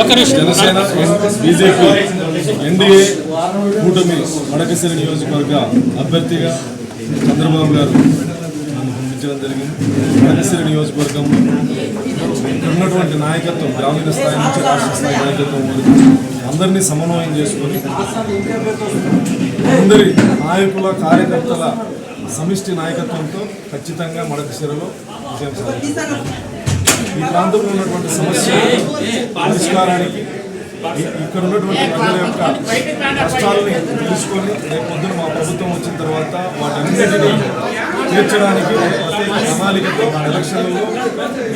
Janasena BJP NDA కూటమి వడకసిరి నియోజకవర్గ అభ్యర్థిగా చంద్రబాబు గారు నన్ను పంపించడం జరిగింది. వడకసిరి నియోజకవర్గంలో ఉన్నటువంటి నాయకత్వం గ్రామీణ స్థాయి నుంచి రాష్ట్ర స్థాయి నాయకత్వం అందరినీ సమన్వయం చేసుకొని అందరి నాయకుల కార్యకర్తల సమిష్టి నాయకత్వంతో ఖచ్చితంగా మడకశిరలో విజయం సాధించారు ఈ ప్రాంతంలో ఉన్నటువంటి సమస్యల పరిష్కారానికి ఇక్కడ ఉన్నటువంటి ప్రజల యొక్క కష్టాలని తెలుసుకొని రేపు పొద్దున మా ప్రభుత్వం వచ్చిన తర్వాత వాటన్నిటినీ తీర్చడానికి ప్రత్యేక ప్రణాళికతో ఎలక్షన్లో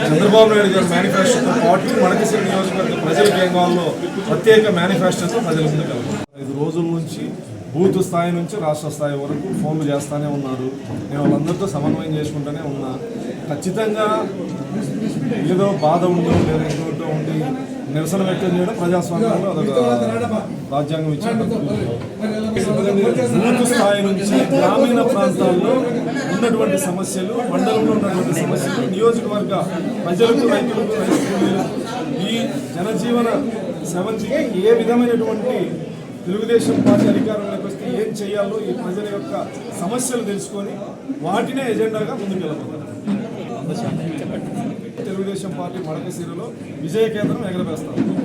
చంద్రబాబు నాయుడు గారి మేనిఫెస్టోతో పాటు మడకశిరి నియోజకవర్గ ప్రజల ఏం ప్రత్యేక మేనిఫెస్టోతో ప్రజల ముందుకు వెళ్తాం. ఐదు రోజుల నుంచి బూత్ స్థాయి నుంచి రాష్ట్ర స్థాయి వరకు ఫోన్లు చేస్తూనే ఉన్నారు. నేను వాళ్ళందరితో సమన్వయం చేసుకుంటూనే ఉన్నా. ఖచ్చితంగా ఏదో బాధ ఉందో లేదా ఇంకోటో ఉండి నిరసన వ్యక్తం చేయడం ప్రజాస్వామ్యంలో అదొక రాజ్యాంగం ఇచ్చినటువంటి బూత్ స్థాయి నుంచి గ్రామీణ ప్రాంతాల్లో ఉన్నటువంటి సమస్యలు మండలంలో ఉన్నటువంటి సమస్యలు నియోజకవర్గ ప్రజలకు రైతులకు రైతులు ఈ జనజీవన స్రవంతికి ఏ విధమైనటువంటి తెలుగుదేశం పార్టీ అధికారంలోకి వస్తే ఏం చేయాలో ఈ ప్రజల యొక్క సమస్యలు తెలుసుకొని వాటినే ఎజెండాగా ముందుకెళ్ళబోతున్నారు తెలుగుదేశం పార్టీ మడకశీరులో విజయ కేంద్రం ఎగరవేస్తారు.